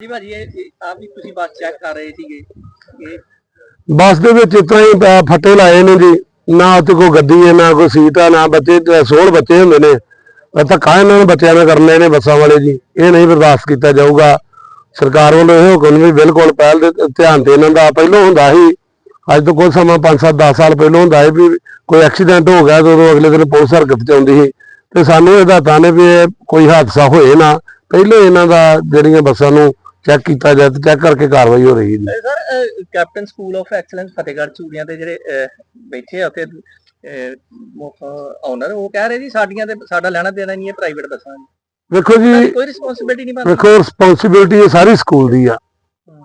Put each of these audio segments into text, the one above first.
ਜੀ ਭਾਜੀ ਇਹ ਆਪ ਵੀ ਤੁਸੀਂ ਬੱਸ ਚੈੱਕ ਕਰ ਰਹੇ ਸੀਗੇ। ਇਹ ਬੱਸ ਦੇ ਵਿੱਚ ਇਤਨਾ ਹੀ ਅਹ, ਫੱਟੇ ਲਾਏ ਨੇ ਜੀ। ਨਾ ਉੱਤੇ ਕੋਈ ਗੱਡੀ ਹੈ ਨਾ ਕੋਈ ਸੀਟ ਹੈ ਨਾ ਬੱਚੇ 16 ਬੱਚੇ ਹੁੰਦੇ ਨੇ। ਇਹ ਧੱਕਾ ਇਹਨਾਂ ਨੇ ਬੱਚਿਆਂ ਨਾਲ ਕਰਨੇ ਨੇ ਬੱਸਾਂ ਵਾਲੇ ਜੀ। ਇਹ ਨਹੀਂ ਬਰਦਾਸ਼ਤ ਕੀਤਾ ਜਾਊਗਾ। ਸਰਕਾਰ ਵੱਲੋਂ ਇਹ ਹੁਕਮ ਵੀ ਬਿਲਕੁਲ ਪਹਿਲ ਦੇ ਧਿਆਨ ਤੇ ਇਹਨਾਂ ਦਾ ਪਹਿਲਾਂ ਹੁੰਦਾ ਸੀ। ਅੱਜ ਤੋਂ ਕੁਝ ਸਮਾਂ 5-7 10 ਸਾਲ ਪਹਿਲਾਂ ਹੁੰਦਾ ਸੀ ਵੀ ਕੋਈ ਐਕਸੀਡੈਂਟ ਹੋ ਗਿਆ ਤਾਂ ਉਦੋਂ ਅਗਲੇ ਦਿਨ ਪੁਲਿਸ ਹਰਕਤ ਚ ਆਉਂਦੀ ਸੀ। ਤੇ ਸਾਨੂੰ ਹਦਾਇਤਾਂ ਨੇ ਵੀ ਇਹ ਕੋਈ ਹਾਦਸਾ ਹੋਏ ਨਾ। ਪਹਿਲਾਂ ਇਹਨਾਂ ਦਾ ਜਿਹੜੀਆਂ ਬੱਸਾਂ ਨੂੰ ਚੈੱਕ ਕੀਤਾ ਤੇ ਚੈੱਕ ਕਰਕੇ ਕਾਰਵਾਈ ਹੋ ਰਹੀ ਹੈ। ਜੀ sir captain school of excellence Fatehgarh Churian ਦੇ ਜਿਹੜੇ ਬੈਠੇ ਆ ਉੱਥੇ ਓਨਰ ਉਹ ਕਹਿ ਰਹੇ ਜੀ ਸਾਡੀਆਂ ਤੇ ਸਾਡਾ ਲੈਣਾ ਦੇਣਾ ਨਹੀਂ ਹੈ ਪ੍ਰਾਈਵੇਟ ਬੱਸਾਂ ਦੀ। ਵੇਖੋ ਜੀ ਕੋਈ ਰਿਸਪੌਂਸਿਬਿਲਟੀ ਨਹੀਂ ਬਣਦੀ। ਵੇਖੋ ਰਿਸਪੌਂਸਿਬਿਲਟੀ ਇਹ ਸਾਰੀ ਸਕੂਲ ਦੀ ਆ।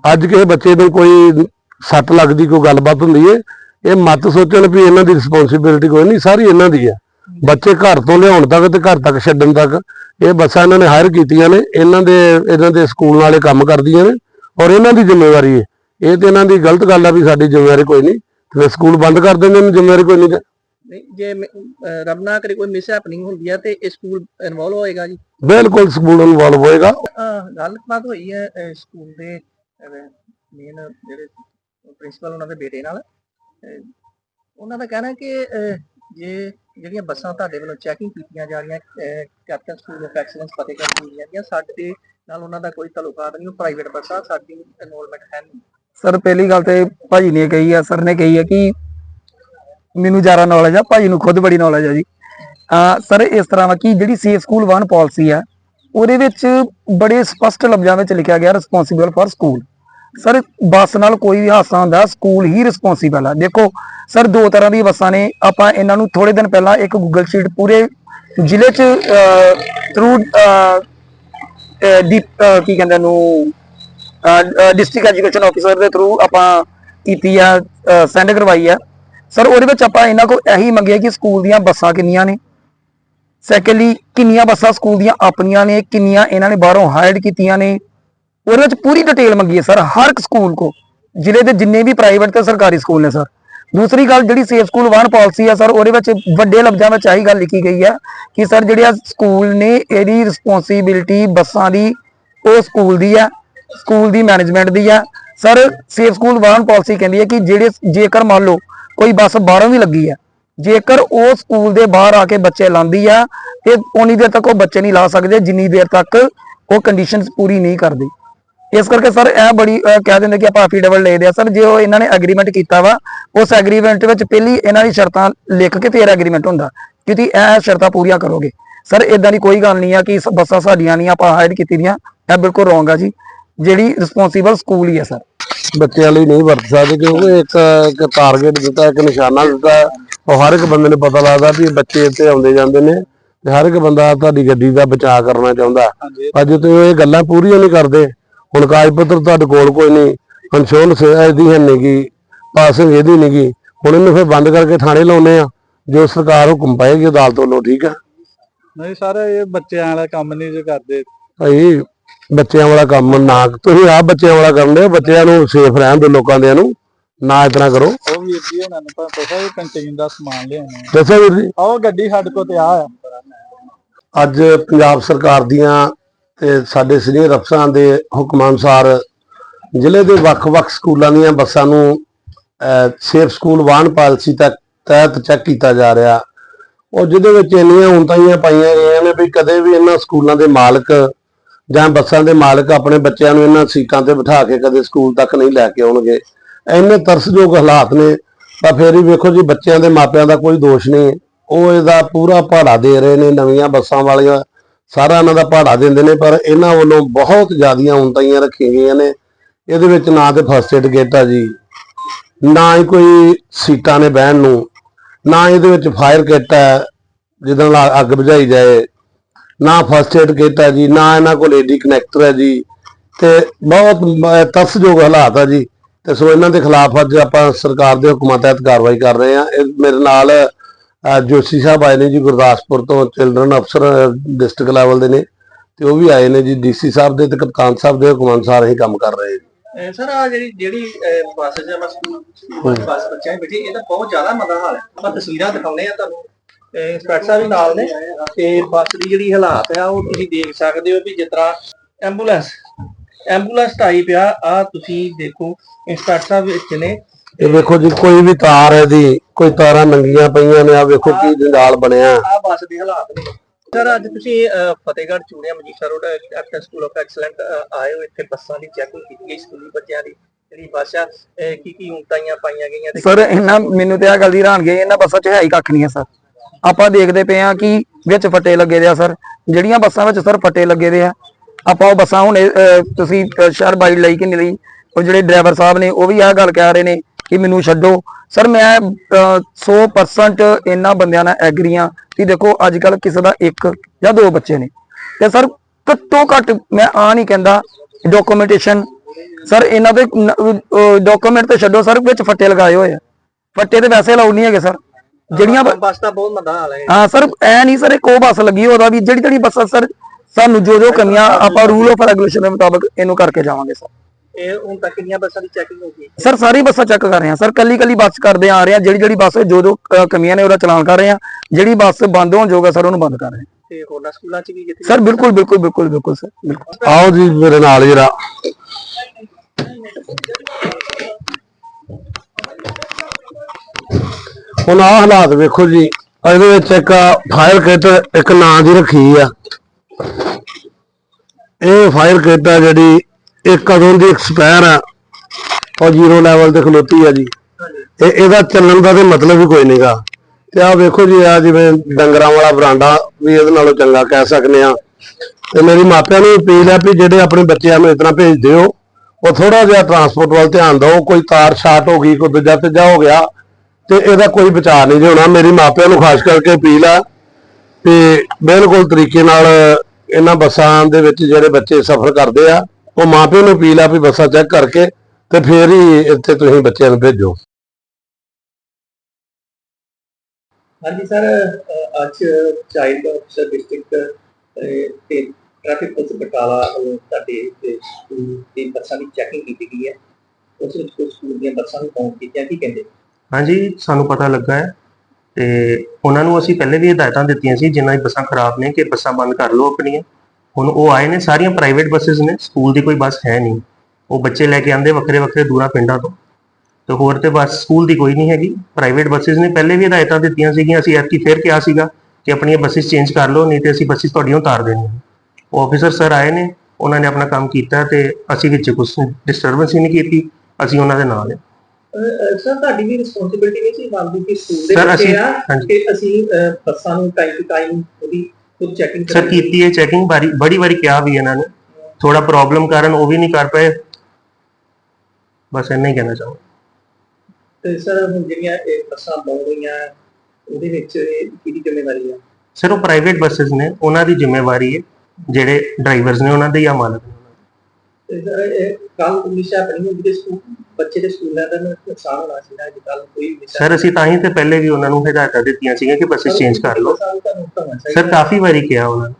ਅੱਜ ਕਿਸੇ ਬੱਚੇ ਨੂੰ ਕੋਈ ਸੱਟ ਲੱਗਦੀ ਕੋਈ ਗੱਲਬਾਤ ਹੁੰਦੀ ਏ ਇਹ ਮਤ ਸੋਚਣ ਵੀ ਇਹਨਾਂ ਦੀ ਰਿਸਪੌਂਸਿਬਿਲਟੀ ਕੋਈ ਨਹੀਂ ਸਾਰੀ ਇਹਨਾਂ ਦੀ ਆ। ਬੱਚੇ ਘਰ ਤੋਂ ਲਿਆਉਣ ਤੱਕ ਤੇ ਘਰ ਤੱਕ ਛੱਡਣ ਤੱਕ ਇਹ ਬੱਸਾਂ ਇਹਨਾਂ ਨੇ ਹਾਇਰ ਕੀਤੀਆਂ ਨੇ ਇਹਨਾਂ ਦੇ ਇਹਨਾਂ ਦੇ ਸਕੂਲ ਵਾਲੇ ਕੰਮ ਕਰਦੀਆਂ ਨੇ ਔਰ ਇਹਨਾਂ ਦੀ ਜ਼ਿੰਮੇਵਾਰੀ ਹੈ ਇਹ ਤੇ ਇਹਨਾਂ ਦੀ ਗਲਤ ਗੱਲ ਆ ਵੀ ਸਾਡੀ ਜ਼ਿੰਮੇਵਾਰੀ ਕੋਈ ਨਹੀਂ ਤੇ ਸਕੂਲ ਬੰਦ ਕਰ ਦਿੰਦੇ ਨੇ ਜ਼ਿੰਮੇਵਾਰੀ ਕੋਈ ਨਹੀਂ ਜੇ। ਰੱਬ ਨਾ ਕਰੇ ਕੋਈ ਮਿਸ ਹੈਪਨਿੰਗ ਹੁੰਦੀ ਹੈ ਤੇ ਇਹ ਸਕੂਲ ਇਨਵੋਲਵ ਹੋਏਗਾ ਜੀ? ਬਿਲਕੁਲ ਸਕੂਲ ਇਨਵੋਲਵ ਹੋਏਗਾ। ਗੱਲਬਾਤ ਹੋਈ ਹੈ ਸਕੂਲ ਦੇ ਮੇਨ ਜਿਹੜੇ ਪ੍ਰਿੰਸੀਪਲ ਉਹਨਾਂ ਦੇ ਬੇਟੇ ਨਾਲ। ਉਹਨਾਂ ਦਾ ਕਹਿਣਾ ਕਿ ਜੇ ਜਿਹੜੀਆਂ ਬੱਸਾਂ ਤੁਹਾਡੇ ਵੱਲੋਂ ਚੈਕਿੰਗ ਕੀਤੀਆਂ ਜਾ ਰਹੀਆਂ captain school of excellence Fatehgarh Churian ਦੀਆਂ ਸਾਡੇ ਨਾਲ ਉਹਨਾਂ ਦਾ ਕੋਈ ਤਾਲੁਕਾਤ ਨਹੀਂ, ਉਹ ਪ੍ਰਾਈਵੇਟ ਬੱਸਾਂ ਸਾਡੀ ਇਨਵੋਲਵਮੈਂਟ ਹੈ ਨਹੀਂ। ਸਰ ਪਹਿਲੀ ਗੱਲ ਤੇ ਭਾਜੀ ਨੇ ਕਹੀ ਆ ਸਰ ਨੇ ਕਹੀ ਆ ਕਿ ਮੈਨੂੰ ਜ਼ਿਆਦਾ ਨੌਲੇਜ ਆ, ਭਾਜੀ ਨੂੰ ਖੁਦ ਬੜੀ ਨੌਲੇਜ ਆ ਜੀ। ਆ ਸਰ ਇਸ ਤਰ੍ਹਾਂ ਵਾ ਕਿ ਜਿਹੜੀ ਸੇਫ ਸਕੂਲ ਵਨ ਪਾਲਿਸੀ ਆ, ਉਹਦੇ ਵਿੱਚ ਬੜੇ ਸਪਸ਼ਟ ਲਫ਼ਜ਼ਾਂ ਵਿੱਚ ਲਿਖਿਆ ਗਿਆ responsible for school sir, bus ਨਾਲ ਕੋਈ ਵੀ ਹਾਦਸਾ ਹੁੰਦਾ, ਸਕੂਲ ਹੀ ਰਿਸਪੌਂਸਿਬਲ ਆ। ਦੇਖੋ, ਸਰ, ਦੋ ਤਰ੍ਹਾਂ ਦੀ ਬੱਸਾਂ ਨੇ। ਆਪਾਂ ਇਹਨਾਂ ਨੂੰ ਥੋੜੇ ਦਿਨ ਪਹਿਲਾਂ ਇੱਕ ਗੂਗਲ ਸ਼ੀਟ ਪੂਰੇ ਜ਼ਿਲ੍ਹੇ 'ਚ ਥਰੂ ਦੀ ਕੀ ਕਹਿੰਦੇ ਨੂੰ ਡਿਸਟ੍ਰਿਕਟ ਐਜੂਕੇਸ਼ਨ ਆਫੀਸਰ ਦੇ ਥਰੂ ਆਪਾਂ ਕੀਤੀ ਆ ਸੈਂਡ ਕਰਵਾਈ ਆ। ਸਰ, ਉਹਦੇ ਵਿੱਚ ਆਪਾਂ ਇਹਨਾਂ ਕੋ ਇਹੀ ਮੰਗਿਆ ਕਿ ਸਕੂਲ ਦੀਆਂ ਬੱਸਾਂ ਕਿੰਨੀਆਂ ਨੇ। ਸੈਕੰਡਲੀ ਕਿੰਨੀਆਂ ਬੱਸਾਂ ਸਕੂਲ ਦੀਆਂ ਆਪਣੀਆਂ ਨੇ, ਕਿੰਨੀਆਂ ਇਹਨਾਂ ਨੇ ਬਾਹਰੋਂ ਹਾਇਰਡ ਕੀਤੀਆਂ ਨੇ। ਉਹਦੇ ਵਿੱਚ ਪੂਰੀ ਡਿਟੇਲ ਮੰਗੀ ਹੈ ਸਰ, ਹਰ ਇੱਕ ਸਕੂਲ ਕੋ। ਜ਼ਿਲ੍ਹੇ ਦੇ ਜਿੰਨੇ ਵੀ ਪ੍ਰਾਈਵੇਟ ਤੇ ਸਰਕਾਰੀ ਸਕੂਲ ਨੇ ਸਰ। ਦੂਸਰੀ ਗੱਲ ਜਿਹੜੀ ਸੇਫ ਸਕੂਲ ਵਨ ਪਾਲਿਸੀ ਆ ਸਰ, ਉਹਦੇ ਵਿੱਚ ਵੱਡੇ ਲਫ਼ਜ਼ਾਂ ਵਿੱਚ ਆਹੀ ਗੱਲ ਲਿਖੀ ਗਈ ਹੈ ਕਿ ਸਰ ਜਿਹੜੇ ਆ ਸਕੂਲ ਨੇ, ਇਹਦੀ ਰਿਸਪੌਂਸਿਬਿਲਟੀ ਬੱਸਾਂ ਦੀ, ਉਹ ਸਕੂਲ ਦੀ ਆ ਸਕੂਲ ਦੀ ਮੈਨੇਜਮੈਂਟ ਦੀ ਆ। Sir safe school van policy ਕਹਿੰਦੀ ਹੈ ਕਿ ਜਿਹੜੇ, ਜੇਕਰ ਮੰਨ ਲਓ ਕੋਈ ਬੱਸ ਬਾਹਰੋਂ ਵੀ ਲੱਗੀ ਆ, ਜੇਕਰ ਉਹ ਸਕੂਲ ਦੇ ਬਾਹਰ ਆ ਕੇ ਬੱਚੇ ਲਾਂਦੀ ਆ, ਤੇ ਉਨੀ ਦੇਰ ਤੱਕ ਉਹ ਬੱਚੇ ਨਹੀਂ ਲਾ ਸਕਦੇ, ਜਿੰਨੀ ਦੇਰ ਤੱਕ ਉਹ ਕੰਡੀਸ਼ਨਸ ਪੂਰੀ ਨਹੀਂ ਕਰਦੇ। ਇਸ ਕਰਕੇ ਸਰ ਇਹ ਬੜੀ ਕਹਿ ਦਿੰਦੇ ਕਿ ਆਪਾਂ ਅਫੀਡੇਵਲ ਲੈ ਦਿਆ ਸਰ ਜੇ ਉਹ ਇਹਨਾਂ ਨੇ ਐਗਰੀਮੈਂਟ ਕੀਤਾ ਵਾ ਉਸ ਐਗਰੀਮੈਂਟ ਵਿੱਚ ਪਹਿਲੀ ਇਹਨਾਂ ਦੀ ਸ਼ਰਤਾਂ ਲਿਖ ਕੇ ਫੇਰ ਐਗਰੀਮੈਂਟ ਹੁੰਦਾ। ਕਿ ਤੁਸੀਂ ਇਹ ਸ਼ਰਤਾਂ ਪੂਰੀਆਂ ਕਰੋਗੇ। ਸਰ ਇਦਾਂ ਦੀ ਕੋਈ ਗੱਲ ਨਹੀਂ ਆ ਕਿ ਬੱਸਾਂ ਸਾਡੀਆਂ ਨਹੀਂ ਆਪਾਂ ਹਾਇਰ ਕੀਤੀ ਦੀਆਂ। ਇਹ ਬਿਲਕੁਲ ਰੋਂਗ ਆ ਜੀ। ਜਿਹੜੀ ਰਿਸਪੌਂਸੀਬਲ ਸਕੂਲ ਹੀ ਆ ਸਰ। ਬੱਚਿਆਂ ਲਈ ਨਹੀਂ ਵਰਤ ਸਕਦੇ ਕਿਉਂਕਿ ਇੱਕ ਇੱਕ ਟਾਰਗੇਟ ਦਿੱਤਾ ਇੱਕ ਨਿਸ਼ਾਨਾ ਦਿੱਤਾ। ਉਹ ਹਰ ਇੱਕ ਬੰਦੇ ਨੂੰ ਪਤਾ ਲੱਗਦਾ ਵੀ ਬੱਚੇ ਇੱਥੇ ਆਉਂਦੇ ਜਾਂਦੇ ਨੇ। ਤੇ ਹਰ ਇੱਕ ਬੰਦਾ ਤੁਹਾਡੀ ਗੱਡੀ ਦਾ ਬਚਾਅ ਕਰਨਾ ਚਾਹੁੰਦਾ। ਅੱਜ ਤੇ ਉਹ ਇਹ ਗੱਲਾਂ ਪੂਰੀਆਂ ਨਹੀਂ ਕਰਦੇ। ਹੁਣ ਕਾਗਜ਼ ਪੱਤਰ ਤੁਹਾਡੇ ਕੋਲ ਕੋਈ ਨਹੀਂ ਇੰਸ਼ੋਰੈਂਸ ਇਹਦੀ ਹੈ ਨਹੀਂਗੀ ਪਾਸਿੰਗ ਇਹਦੀ ਨਹੀਂਗੀ ਹੁਣ ਇਹਨੂੰ ਫਿਰ ਬੰਦ ਕਰਕੇ ਥਾਣੇ ਲਾਉਨੇ ਆ ਜੋ ਸਰਕਾਰ ਹੁਕਮ ਪਾਏਗੀ ਅਦਾਲਤ ਵੱਲੋਂ ਠੀਕ ਆ? ਨਹੀਂ ਸਰ ਇਹ ਬੱਚਿਆਂ ਵਾਲਾ ਕੰਮ ਨਹੀਂ ਜੇ ਕਰਦੇ। ਭਾਈ ਬੱਚਿਆਂ ਵਾਲਾ ਕੰਮ ਨਾ ਤੁਸੀਂ ਆਪ ਬੱਚਿਆਂ ਵਾਲਾ ਕਰਨ ਦੇ ਬੱਚਿਆਂ ਨੂੰ ਸੇਫ ਰਹਿਣ ਦਿਓ ਲੋਕਾਂ ਦੇ ਨੂੰ ਨਾ ਇਤਨਾ ਕਰੋ। ਉਹ ਵੀਰ ਜੀ ਉਹਨਾਂ ਨੂੰ ਪਤਾ ਪਤਾ ਇਹ ਕੰਟੇਨ ਦਾ ਸਮਾਨ ਲਿਆਉਣਾ ਦੱਸੋ ਵੀਰ ਜੀ। ਉਹ ਗੱਡੀ ਸਾਡੇ ਕੋਲ ਤੇ ਆ। ਅੱਜ ਪੰਜਾਬ ਸਰਕਾਰ ਦੀਆਂ ਤੇ ਸਾਡੇ ਸੀਨੀਅਰ ਅਫਸਰਾਂ ਦੇ ਹੁਕਮਾਂ ਅਨੁਸਾਰ ਜ਼ਿਲ੍ਹੇ ਦੇ ਵੱਖ-ਵੱਖ ਸਕੂਲਾਂ ਦੀਆਂ ਬੱਸਾਂ ਨੂੰ ਸੇਫ ਸਕੂਲ ਵਾਹਨ ਪਾਲਿਸੀ ਤੱਕ ਤਹਿਤ ਚੈੱਕ ਕੀਤਾ ਜਾ ਰਿਹਾ। ਉਹ ਜਿਹਦੇ ਵਿੱਚ ਇੰਨੀਆਂ ਉਂਤਾਈਆਂ ਪਾਈਆਂ ਗਈਆਂ ਨੇ ਵੀ ਕਦੇ ਵੀ ਇਹਨਾਂ ਸਕੂਲਾਂ ਦੇ ਮਾਲਕ ਜਾਂ ਬੱਸਾਂ ਦੇ ਮਾਲਕ ਆਪਣੇ ਬੱਚਿਆਂ ਨੂੰ ਇਹਨਾਂ ਸੀਟਾਂ ਤੇ ਬਿਠਾ ਕੇ ਕਦੇ ਸਕੂਲ ਤੱਕ ਨਹੀਂ ਲੈ ਕੇ ਆਉਣਗੇ। ਇੰਨੇ ਤਰਸਯੋਗ ਹਾਲਾਤ ਨੇ, ਤਾਂ ਫੇਰ ਹੀ ਵੇਖੋ ਜੀ, ਬੱਚਿਆਂ ਦੇ ਮਾਪਿਆਂ ਦਾ ਕੋਈ ਦੋਸ਼ ਨਹੀਂ। ਉਹ ਇਹਦਾ ਪੂਰਾ ਭਾੜਾ ਦੇ ਰਹੇ ਨੇ, ਨਵੀਆਂ ਬੱਸਾਂ ਵਾਲੀਆਂ ਸਾਰਾ ਇਹਨਾਂ ਦਾ ਭਾੜਾ ਦਿੰਦੇ ਨੇ, ਪਰ ਇਹਨਾਂ ਵੱਲੋਂ ਬਹੁਤ ਜ਼ਿਆਦੀਆਂ ਉਂਤਾਈਆਂ ਰੱਖੀਆਂ ਗਈਆਂ ਨੇ। ਇਹਦੇ ਵਿੱਚ ਨਾ ਤੇ ਫਸਟ ਏਡ ਕਿੱਟ ਆ ਜੀ, ਨਾ ਹੀ ਕੋਈ ਸੀਟਾਂ ਨੇ ਬਹਿਣ ਨੂੰ, ਨਾ ਇਹਦੇ ਵਿੱਚ ਫਾਇਰ ਕਿੱਟ ਹੈ ਜਿਹਦੇ ਨਾਲ ਅੱਗ ਬੁਝਾਈ ਜਾਏ। ਨਾ ਫਸਟ ਏਡ ਕਿੱਟ ਹੈ ਜੀ, ਨਾ ਇਹਨਾਂ ਕੋਲ ਏਡੀ ਕਨੈਕਟਰ ਹੈ ਜੀ। ਤੇ ਬਹੁਤ ਮ- ਹਾਲਾਤ ਆ ਜੀ। ਤੇ ਸੋ ਇਹਨਾਂ ਦੇ ਖਿਲਾਫ ਅੱਜ ਆਪਾਂ ਸਰਕਾਰ ਦੇ ਹੁਕਮਾਂ ਤਹਿਤ ਕਾਰਵਾਈ ਕਰ ਰਹੇ ਹਾਂ। ਇਹ ਮੇਰੇ ਨਾਲ ਜੋਸ਼ੀ ਸਾਹਿਬ ਆਏ ਨੇ ਜੀ ਗੁਰਦਾਸਪੁਰ ਤੋਂ ਚਿਲਡਰਨ ਅਫਸਰ ਡਿਸਟ੍ਰਿਕਟ ਲੈਵਲ ਦੇ ਨੇ। ਤੇ ਉਹ ਵੀ ਆਏ ਨੇ ਜੀ ਡੀਸੀ ਸਾਹਿਬ ਦੇ ਤੇ ਕਪਤਾਨ ਸਾਹਿਬ ਦੇ ਹੁਕਮਾਂ ਅਨੁਸਾਰ ਅਸੀਂ ਕੰਮ ਕਰ ਰਹੇ ਹਾਂ ਸਰ ਆ ਜਿਹੜੀ ਜਿਹੜੀ ਬੱਸ ਚ ਮੈਂ ਸਕੂਲ ਬੱਸ ਬੱਚਿਆਂ ਬੈਠੀ ਇਹਦਾ ਬਹੁਤ ਜ਼ਿਆਦਾ ਮੰਦਾ ਹਾਲ ਹੈ। ਆਪਾਂ ਤਸਵੀਰਾਂ ਦਿਖਾਉਂਦੇ ਆ ਤੁਹਾਨੂੰ। ਇੰਸਪੈਕਟਰ ਸਾਹਿਬ ਵੀ ਨਾਲ ਨੇ। ਤੇ ਬੱਸ ਦੀ ਜਿਹੜੀ ਹਾਲਾਤ ਆ ਉਹ ਤੁਸੀਂ ਦੇਖ ਸਕਦੇ ਹੋ ਵੀ ਜਿਸ ਤਰ੍ਹਾਂ ਐਂਬੂਲੈਂਸ ਐਂਬੂਲੈਂਸ ਢਾਈ ਪਿਆ। ਆ ਤੁਸੀਂ ਦੇਖੋ ਇੰਸਪੈਕਟਰ ਸਾਹਿਬ ਵਿੱਚ ਨੇ। ਇਹ ਵੇਖੋ ਜੀ ਕੋਈ ਵੀ ਤਾਰ ਹੈ ਦੀ ਕੋਈ ਤਾਰਾਂ ਨੰਗੀਆਂ ਪਈਆਂ ਨੇ ਆ ਵੇਖੋ ਕੀ ਜੰਜਾਲ ਬਣਿਆ। ਆ ਬੱਸ ਦੇ ਹਾਲਾਤ ਨੇ। ਸਰ ਅੱਜ ਤੁਸੀਂ Fatehgarh Churian Majitha road captain school of excellent ਆਏ ਹੋ ਇੱਥੇ ਬੱਸਾਂ ਦੀ ਚੈਕਿੰਗ ਕੀਤੀ ਗਈ ਸਕੂਲੀ ਬੱਚਿਆਂ ਦੀ ਜਿਹੜੀ ਬੱਸ ਆ ਕੀ ਕੀ ਉਂਗਤਾਈਆਂ ਪਾਈਆਂ ਗਈਆਂ ਤੇ ਸਰ ਇਹਨਾਂ ਮੈਨੂੰ ਤੇ ਆ ਗੱਲ ਦੀ ਹੈਰਾਨਗੀ ਹੈ, ਇਹਨਾਂ ਬੱਸਾਂ 'ਚ ਹੈ ਹੀ ਕੱਖ ਨਹੀਂ ਹੈ ਸਰ। ਆਪਾਂ ਦੇਖਦੇ ਪਏ ਆ ਕਿ ਵਿੱਚ ਫੱਟੇ ਲੱਗੇ ਦੇ ਆ ਸਰ। ਜਿਹੜੀਆਂ ਬੱਸਾਂ ਵਿੱਚ ਸਰ ਫੱਟੇ ਲੱਗੇ ਦੇ ਆ ਆਪਾਂ ਉਹ ਬੱਸਾਂ ਹੁਣ ਤੁਸੀਂ ਸ਼ਹਿਰ ਬਾਈਟ ਲਈ ਕਿ ਨਹੀਂ ਲਈ ਉਹ ਜਿਹੜੇ ਡਰਾਈਵਰ ਸਾਹਿਬ ਨੇ ਉਹ ਵੀ ਆਹ ਗੱਲ ਕਹਿ ਰਹੇ ਨੇ ਕਿ ਮੈਨੂੰ ਛੱਡੋ। ਸਰ ਮੈਂ ਅਹ, 100% ਇਹਨਾਂ ਬੰਦਿਆਂ ਨਾਲ ਐਗਰੀ ਆ ਕਿ ਦੇਖੋ ਅੱਜ ਕੱਲ ਕਿਸੇ ਦਾ ਇੱਕ ਜਾਂ ਦੋ ਬੱਚੇ ਨੇ। ਤੇ ਸਰ ਘੱਟੋ ਘੱਟ ਮੈਂ ਆ ਨਹੀਂ ਕਹਿੰਦਾ ਡਾਕੂਮੈਂਟੇਸ਼ਨ ਸਰ ਇਹਨਾਂ ਦੇ ਡਾਕੂਮੈਂਟ ਤੇ ਛੱਡੋ ਸਰ ਵਿੱਚ ਫੱਟੇ ਲਗਾਏ ਹੋਏ ਆ। ਫੱਟੇ ਤੇ ਵੈਸੇ ਲਾਉ ਨਹੀਂ ਹੈਗੇ ਸਰ ਜਿਹੜੀਆਂ ਬੱਸ ਦਾ ਬਹੁਤ ਮੰਦਾ ਹਾਲ ਹੈ। ਹਾਂ ਸਰ ਐ ਨਹੀਂ ਸਰ ਇੱਕ ਉਹ ਬੱਸ ਲੱਗੀ ਉਹਦਾ ਵੀ ਜਿਹੜੀ ਜਿਹੜੀ ਬੱਸਾਂ ਸਰ ਸਾਨੂੰ ਜੋ ਜੋ ਕਮੀਆਂ ਆਪਾਂ ਰੂਲ ਆਫ ਰੈਗੂਲੇਸ਼ਨ ਦੇ ਮੁਤਾਬਕ ਇਹਨੂੰ ਕਰਕੇ ਜਾਵਾਂਗੇ ਸਰ ਇਹ ਹੁਣ ਤੱਕ ਕਿੰਨੀਆਂ ਬੱਸਾਂ ਦੀ ਚੈਕਿੰਗ ਹੋ ਗਈ? ਸਰ ਸਾਰੀ ਬੱਸਾਂ ਚੈੱਕ ਕਰ ਰਹੇ ਹਾਂ। ਸਰ ਕੱਲੀ ਕੱਲੀ ਬੱਸ ਕਰਦੇ ਆ ਰਹੇ ਆ ਜਿਹੜੀ ਜਿਹੜੀ ਬੱਸ ਜੋ ਜੋ ਅ, ਕਮੀਆਂ ਨੇ ਉਹਦਾ ਚਲਾਨ ਕਰ ਰਹੇ ਆ ਜਿਹੜੀ ਬੱਸ ਬੰਦ ਹੋਣ ਜੋਗਾ ਸਰ ਉਹਨੂੰ ਬੰਦ ਕਰ ਰਹੇ ਹਾਂ। ਤੇ ਹੋਰਨਾਂ ਸਕੂਲਾਂ 'ਚ ਵੀ ਜਿੱਥੇ ਸਰ ਬਿਲਕੁਲ ਬਿਲਕੁਲ ਬਿਲਕੁਲ ਬਿਲਕੁਲ ਸਰ ਬਿਲਕੁਲ। ਆਓ ਜੀ ਮੇਰੇ ਨਾਲ ਜਰਾ। ਹੁਣ ਆਹ ਹਾਲਾਤ ਵੇਖੋ ਜੀ। ਇਹਦੇ ਵਿੱਚ ਇੱਕ ਫਾਇਰ ਕਿੱਟ ਇੱਕ ਨਾਂ ਦੀ ਰੱਖੀ ਆ। ਇਹ ਫਾਇਰ ਕਿੱਟ ਆ ਜਿਹੜੀ ਇਹ ਕਦੋਂ ਦੀ ਐਕਸਪਾਇਰ ਆ? ਉਹ ਜ਼ੀਰੋ ਲੈਵਲ ਤੇ ਖਲੋਤੀ ਆ ਜੀ। ਇਹ ਇਹਦਾ ਚੱਲਣ ਦਾ ਤੇ ਮਤਲਬ ਹੀ ਕੋਈ ਨਹੀਂਗਾ ਤੇ ਆ ਵੇਖੋ ਜੀ ਆ ਜਿਵੇਂ ਡੰਗਰਾਂ ਵਾਲਾ ਬਰਾਂਡਾ ਵੀ ਇਹਦੇ ਨਾਲੋਂ ਚੰਗਾ ਕਹਿ ਸਕਨੇ ਆ ਤੇ ਮੇਰੀ ਮਾਪਿਆਂ ਨੂੰ ਅਪੀਲ ਹੈ ਵੀ ਜਿਹੜੇ ਆਪਣੇ ਬੱਚਿਆਂ ਨੂੰ ਇਤਨਾ ਭੇਜ ਦਿਓ, ਉਹ ਥੋੜਾ ਜਿਹਾ ਟਰਾਂਸਪੋਰਟ ਵੱਲ ਧਿਆਨ ਦਿਓ। ਕੋਈ ਤਾਰ ਸ਼ਾਰਟ ਹੋ ਗਈ, ਕੋਈ ਦੂਜਾ ਤੀਜਾ ਹੋ ਗਿਆ, ਤੇ ਇਹਦਾ ਕੋਈ ਬਚਾਅ ਨਹੀਂ ਜੇ ਹੋਣਾ। ਮੇਰੀ ਮਾਪਿਆਂ ਨੂੰ ਖਾਸ ਕਰਕੇ ਅਪੀਲ ਆ ਤੇ ਬਿਲਕੁਲ ਤਰੀਕੇ ਨਾਲ ਇਹਨਾਂ ਬੱਸਾਂ ਦੇ ਵਿੱਚ ਜਿਹੜੇ ਬੱਚੇ ਸਫ਼ਰ ਕਰਦੇ ਆ ਉਹ ਮਾਪਿਆਂ ਨੂੰ ਅਪੀਲ ਆ ਵੀ ਬੱਸਾਂ ਚੈੱਕ ਕਰਕੇ ਤੇ ਫੇਰ ਹੀ ਇੱਥੇ ਤੁਸੀਂ ਬੱਚਿਆਂ ਨੂੰ ਭੇਜੋ। ਹਾਂਜੀ ਸਰ ਅੱਜ ਚਾਈਲਡ ਅਫਸਰ ਡਿਸਟ੍ਰਿਕਟ ਤੇ ਟ੍ਰੈਫਿਕ ਪੁਲਿਸ ਬਟਾਲਾ ਤੇ ਸਕੂਲ ਦੀ ਬੱਸਾਂ ਦੀ ਚੈਕਿੰਗ ਕੀਤੀ ਗਈ ਹੈ। ਉਸ ਵਿੱਚ ਕੁਝ ਸਕੂਲ ਦੀਆਂ ਬੱਸਾਂ ਨੂੰ ਕਾਊਂਟ ਕੀਤੀਆਂ ਕੀ ਕਹਿੰਦੇ? ਹਾਂਜੀ ਸਾਨੂੰ ਪਤਾ ਲੱਗਾ ਹੈ ਤੇ ਉਹਨਾਂ ਨੂੰ ਅਸੀਂ ਪਹਿਲੇ ਵੀ ਹਦਾਇਤਾਂ ਦਿੱਤੀਆਂ ਸੀ ਜਿਨ੍ਹਾਂ ਦੀ ਬੱਸਾਂ ਖਰਾਬ ਨੇ ਕਿ ਬੱਸਾਂ ਬੰਦ ਕਰ ਲਓ ਆਪਣੀਆਂ। ਹੁਣ ਉਹ ਆਏ ਨੇ ਸਾਰੀਆਂ ਪ੍ਰਾਈਵੇਟ ਬੱਸਸ ਨੇ ਸਕੂਲ ਦੀ ਕੋਈ ਬੱਸ ਹੈ ਨਹੀਂ। ਉਹ ਬੱਚੇ ਲੈ ਕੇ ਆਂਦੇ ਵੱਖਰੇ ਵੱਖਰੇ ਦੂਰਾਂ ਪਿੰਡਾਂ ਤੋਂ। ਤੇ ਹੋਰ ਤੇ ਬੱਸ ਸਕੂਲ ਦੀ ਕੋਈ ਨਹੀਂ ਹੈਗੀ। ਪ੍ਰਾਈਵੇਟ ਬੱਸਸ ਨੇ ਪਹਿਲੇ ਵੀ ਹਦਾਇਤਾਂ ਦਿੱਤੀਆਂ ਸੀਗੀਆਂ ਅਸੀਂ ਐਤਕੀ ਫੇਰ ਕਿਹਾ ਸੀਗਾ ਕਿ ਆਪਣੀਆਂ ਬੱਸਸ ਚੇਂਜ ਕਰ ਲਓ ਨਹੀਂ ਤੇ ਅਸੀਂ ਬੱਸਸ ਤੁਹਾਡੀਆਂ ਉਤਾਰ ਦੇਣੀਆਂ। ਉਹ ਆਫੀਸਰ ਸਰ ਆਏ ਨੇ ਉਹਨਾਂ ਨੇ ਆਪਣਾ ਕੰਮ ਕੀਤਾ ਤੇ ਅਸੀਂ ਵਿੱਚ ਕੁਝ ਡਿਸਟਰਬੈਂਸ ਹੀ ਨਹੀਂ ਕੀਤੀ ਅਸੀਂ ਉਹਨਾਂ ਦੇ ਨਾਲ ਹਾਂ। ਸਰ ਤੁਹਾਡੀ ਵੀ ਰਿਸਪੌਂਸਿਬਿਲਟੀ ਨਹੀਂ ਸੀ ਬਣਦੀ ਕਿ ਸਕੂਲ ਦੇ ਬੱਚੇ ਆ। ਕਿ ਅਸੀਂ ਬੱਸਾਂ ਨੂੰ ਟਾਈਮ ਟੂ ਟਾਈਮ ਉਹਦੀ ਖੁਦ ਚੈਕਿੰਗ ਸਰ ਕੀਤੀ ਹੈ ਚੈਕਿੰਗ ਬਾਰੀ ਬੜੀ ਵਾਰੀ ਕਿਹਾ ਵੀ ਇਹਨਾਂ ਨੇ। ਥੋੜਾ ਪ੍ਰੋਬਲਮ ਕਾਰਨ ਉਹ ਵੀ ਨਹੀਂ ਕਰ ਪਏ। ਬਸ ਇੰਨਾ ਹੀ ਕਹਿਣਾ ਚਾਹੁੰਦਾ। ਤੇ ਸਰ ਹੁਣ ਜਿਹੜੀਆਂ ਇਹ ਬੱਸਾਂ ਬਣ ਰਹੀਆਂ ਉਹਦੇ ਵਿੱਚ ਇਹ ਕਿਹਦੀ ਜ਼ਿੰਮੇਵਾਰੀ ਆ? ਸਰ ਉਹ ਪ੍ਰਾਈਵੇਟ ਬੱਸਸ ਨੇ ਉਹਨਾਂ ਦੀ ਜ਼ਿੰਮੇਵਾਰੀ ਹੈ। ਜਿਹੜੇ ਡਰਾਈਵਰਸ ਨੇ ਉਹਨਾਂ ਦੇ ਜਾਂ ਮਾਲਕ ਨੇ। ਇਹ ਕੱਲ ਹੁੰਦੀ ਸਕੂਲ ਬੱਚੇ ਦੇ ਸਕੂਲਾਂ ਦਾ ਨੁਕਸਾਨ ਹੋਣਾ ਸੀ ਨਾ ਅੱਜ ਕੱਲ ਕੋਈ ਵੀ ਸਰ ਅਸੀਂ ਤਾਂ ਹੀ ਤੇ ਪਹਿਲੇ ਵੀ ਉਹਨਾਂ ਨੂੰ ਹਦਾਇਤਾਂ ਦਿੱਤੀਆਂ ਸੀਗੀਆਂ ਕਿ ਬੱਸਸ ਚੇਂਜ ਕਰ ਲਓ। ਸਰ ਕਾਫੀ ਵਾਰੀ ਕਿਹਾ ਉਹਨਾਂ ਨੇ।